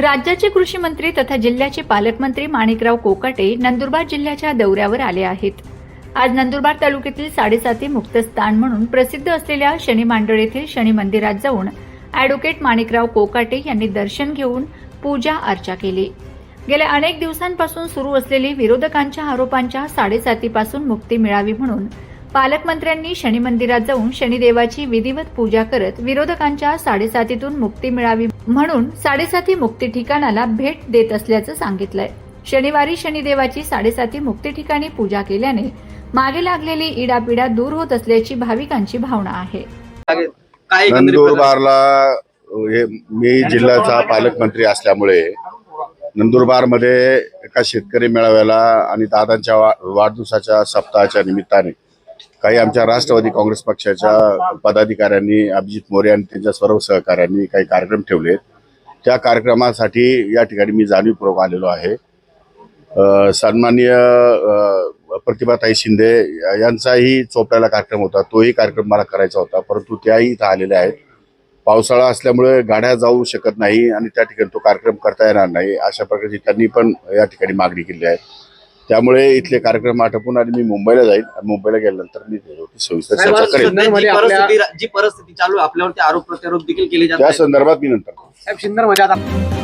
राज्याचे कृषी मंत्री तथा जिल्ह्याचे पालकमंत्री माणिकराव कोकाटे नंदुरबार जिल्ह्याच्या दौऱ्यावर आले आहेत. आज नंदुरबार तालुक्यातील साडेसाती मुक्त स्थान म्हणून प्रसिद्ध असलेल्या शनी मांडळ येथील शनी मंदिरात जाऊन अॅडव्होकेट माणिकराव कोकाटे यांनी दर्शन घेऊन पूजा अर्चा केली. गेल्या अनेक दिवसांपासून सुरू असलेली विरोधकांच्या आरोपांच्या साडेसातीपासून मुक्ती मिळावी म्हणून पालकमंत्र्यांनी शनी मंदिरात जाऊन शनिदेवाची विधिवत पूजा करत विरोधकांच्या साडेसातीतून मुक्ती मिळावी म्हणून साडेसाती मुक्ती ठिकाणाला भेट देत असल्याचं सांगितलंय शनिवारी शनिदेवाची साडेसाती मुक्ती ठिकाणी पूजा केल्याने मागे लागलेली इडापिडा दूर होत असल्याची भाविकांची भावना आहे? नंदुरबारला हे मी जिल्ह्याचा पालकमंत्री असल्यामुळे नंदुरबारमध्ये एका शेतकरी मेळाव्याला आणि दादांच्या वाढदिवसाच्या सप्ताहाच्या निमित्ताने काही आमच्या राष्ट्रवादी काँग्रेस पक्षाच्या पदाधिकाऱ्यांनी अभिजित मोरे आणि त्यांच्या सर्व सहकाऱ्यांनी काही कार्यक्रम ठेवले त्या कार्यक्रमासाठी या ठिकाणी मी जाणीवपूर्वक आलेलो आहे. सन्माननीय प्रतिभाताई शिंदे यांचाही चोपड्याला कार्यक्रम होता. तोही कार्यक्रम मला करायचा होता परंतु त्याही इथं आलेल्या आहेत. पावसाळा असल्यामुळे गाड्या जाऊ शकत नाही आणि त्या ठिकाणी तो कार्यक्रम करता येणार नाही. अशा प्रकारची त्यांनी पण या ठिकाणी मागणी केली आहे. त्यामुळे इथले कार्यक्रम आटपून आणि मी मुंबईला जाईल. आणि मुंबईला गेल्यानंतर मी सविस्तर चर्चा करेन. सध्या जी परिस्थिती चालू आहे आपल्यावरती आरोप प्रत्यारोप देखील केले जात त्या संदर्भात मी नंतर